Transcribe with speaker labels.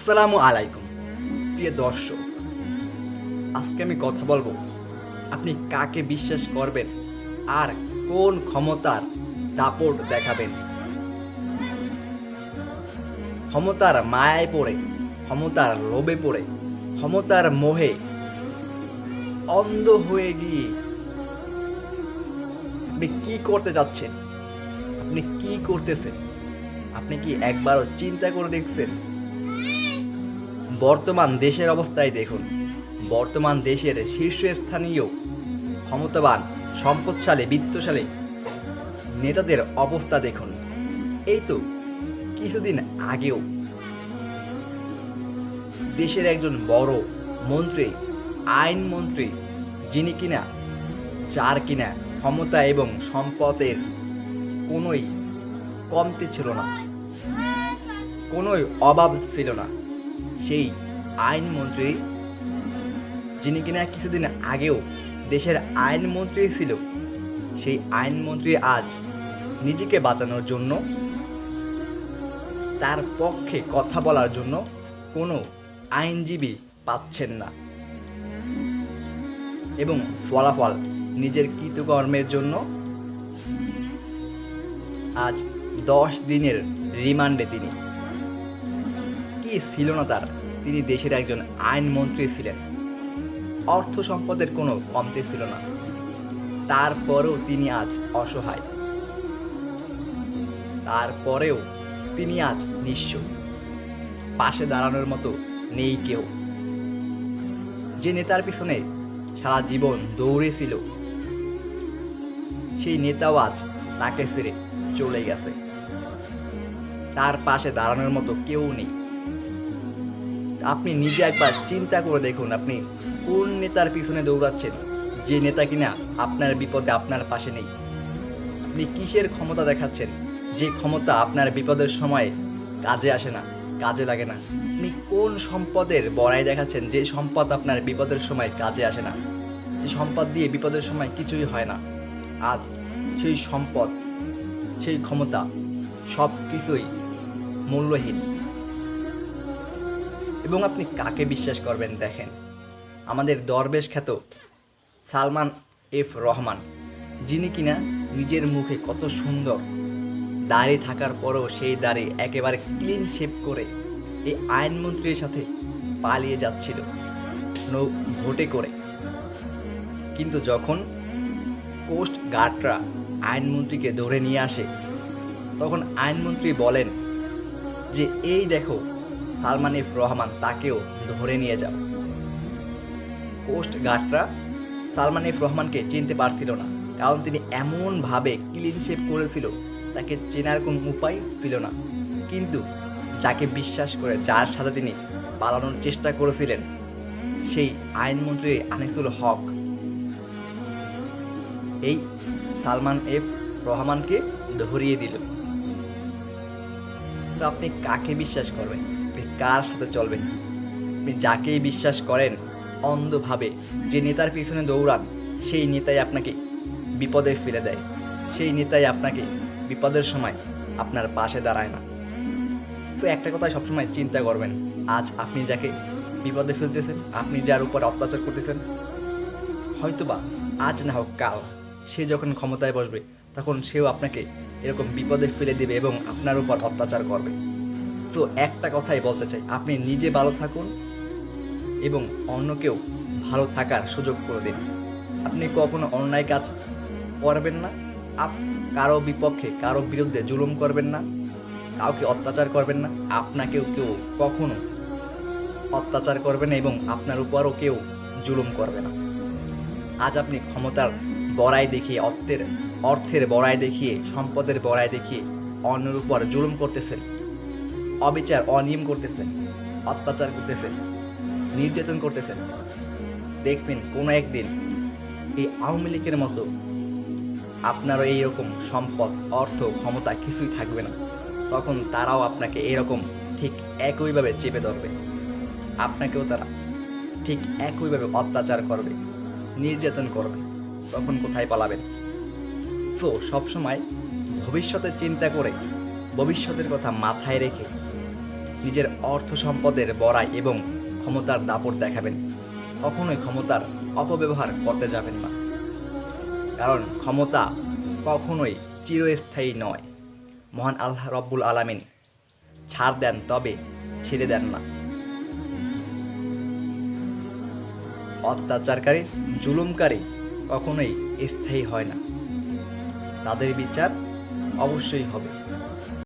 Speaker 1: আসসালামু আলাইকুম। প্রিয় দর্শক, আজকে আমি কথা বলব, আপনি কাকে বিশ্বাস করবেন আর কোন ক্ষমতার দাপট দেখাবেন? ক্ষমতার মায়ায় পড়ে, ক্ষমতার লোভে পড়ে, ক্ষমতার মোহে অন্ধ হয়ে গিয়ে আপনি কি করতে যাচ্ছেন? আপনি কি করতেছেন? আপনি কি একবারও চিন্তা করে দেখছেন? বর্তমান দেশের অবস্থায় দেখুন। বর্তমান দেশের শীর্ষস্থানীয়, ক্ষমতাবান, সম্পদশালী, বিত্তশালী নেতাদের অবস্থা দেখুন। এই তো কিছুদিন আগেও দেশের একজন বড় মন্ত্রী আইনমন্ত্রী যিনি কিনা যার কিনা ক্ষমতা এবং সম্পদের কোনোই কমতি ছিল না, কোনোই অভাব ছিল না। সেই আইনমন্ত্রী যিনি কিনা কিছুদিন আগেও দেশের আইনমন্ত্রী ছিল, সেই আইনমন্ত্রী আজ নিজেকে বাঁচানোর জন্য, তার পক্ষে কথা বলার জন্য কোনো আইনজীবী পাচ্ছেন না। এবং ফলাফল নিজের কৃতকর্মের জন্য আজ দশ দিনের রিমান্ডে তিনি। কি ছিল না তার? তিনি দেশের একজন আইনমন্ত্রী ছিলেন। অর্থ সম্পদের কোনো কমতি ছিল না। তারপরেও তিনি আজ অসহায়। তারপরেও তিনি আজ নিঃস্ব। পাশে দাঁড়ানোর মতো নেই কেউ। যে নেতার পিছনে সারা জীবন দৌড়েছিল, সেই নেতাও আজ তাকে ছেড়ে চলে গেছে। তার পাশে দাঁড়ানোর মতো কেউ নেই। আপনি নিজে একবার চিন্তা করে দেখুন আপনি কোন নেতার পিছনে দৌড়াচ্ছেন। যে নেতা কিনা আপনার বিপদে আপনার পাশে নেই। আপনি কিসের ক্ষমতা দেখাচ্ছেন? যে ক্ষমতা আপনার বিপদের সময় কাজে আসে না, কাজে লাগে না। আপনি কোন সম্পদের বড়াই দেখাচ্ছেন? যে সম্পদ আপনার বিপদের সময় কাজে আসে না। যে সম্পদ দিয়ে বিপদের সময় কিছুই হয় না। আজ সেই সম্পদ, সেই ক্ষমতা সব কিছুই মূল্যহীন। এবং আপনি কাকে বিশ্বাস করবেন দেখেন। আমাদের দরবেশ খ্যাত সালমান এফ রহমান, যিনি কিনা নিজের মুখে কত সুন্দর দাড়ি থাকার পরও সেই দাড়ি একেবারে ক্লিন শেপ করে এই আইনমন্ত্রীর সাথে পালিয়ে যাচ্ছিল, নৌ ভোটে করে। কিন্তু যখন কোস্ট গার্ডরা আইনমন্ত্রীকে ধরে নিয়ে আসে, তখন আইনমন্ত্রী বলেন যে, এই দেখো সালমান এফ রহমান তাকেও ধরে নিয়ে যাও কোস্ট গার্ডরা সালমান এফ রহমানকে চিনতে পারছিল না, কারণ তিনি এমনভাবে ক্লিন শেপ করেছিল, তাকে চেনার কোনো উপায় ছিল না। কিন্তু যাকে বিশ্বাস করে যার সাথে তিনি পালানোর চেষ্টা করেছিলেন, সেই আইনমন্ত্রী আনিসুল হক। এই সালমান এফ রহমানকে ধরিয়ে দিল। তো আপনি কাকে বিশ্বাস করবেন? কার সাথে চলবেন আপনি যাকেই বিশ্বাস করেন, অন্ধভাবে যে নেতার পিছনে দৌড়ান, সেই নেতাই আপনাকে বিপদে ফেলে দেয়। সেই নেতাই আপনাকে বিপদের সময় আপনার পাশে দাঁড়ায় না। তো একটা কথাই সবসময় চিন্তা করবেন, আজ আপনি যাকে বিপদে ফেলতেছেন, আপনি যার উপর অত্যাচার করতেছেন, হয়তোবা আজ না হোক কাল, সে যখন ক্ষমতায় বসবে, তখন সেও আপনাকে এরকম বিপদে ফেলে দেবে এবং আপনার উপর অত্যাচার করবে। সো একটা কথাই বলতে চাই, আপনি নিজে ভালো থাকুন এবং অন্যকেও ভালো থাকার সুযোগ করে দিন। আপনি কখনো অন্যায় কাজ করবেন না, আপ, কারও বিপক্ষে, কারও বিরুদ্ধে জুলুম করবেন না, কাউকে অত্যাচার করবেন না, আপনাকেও কেউ কখনো অত্যাচার করবে না এবং আপনার উপরও কেউ জুলুম করবে না। আজ আপনি ক্ষমতার বড়াই দেখিয়ে, অর্থের অর্থের বড়াই দেখিয়ে, সম্পদের বড়াই দেখিয়ে অন্যের উপর জুলুম করতেছেন। অবিচার, অনিয়ম করতেছেন অত্যাচার করতেছেন নির্যাতন করতেছেন দেখবেন কোনো একদিন এই আওয়ামী লীগের মতো আপনারও এইরকম সম্পদ, অর্থ, ক্ষমতা কিছুই থাকবে না। তখন তারাও আপনাকে এরকম ঠিক একইভাবে চেপে ধরবে। আপনাকেও তারা ঠিক একইভাবে অত্যাচার করবে, নির্যাতন করবে। তখন কোথায় পালাবেন? সো সবসময় ভবিষ্যতের চিন্তা করে, ভবিষ্যতের কথা মাথায় রেখে নিজের অর্থ সম্পদের বড়াই এবং ক্ষমতার দাপট দেখাবেন। কখনোই ক্ষমতার অপব্যবহার করতে যাবেন না। কারণ ক্ষমতা কখনোই চিরস্থায়ী নয়। মহান আল্লাহ রব্বুল আলামিন ছাড় দেন, তবে ছেড়ে দেন না। অত্যাচারকারী, জুলুমকারী কখনোই স্থায়ী হয় না। তাদের বিচার অবশ্যই হবে।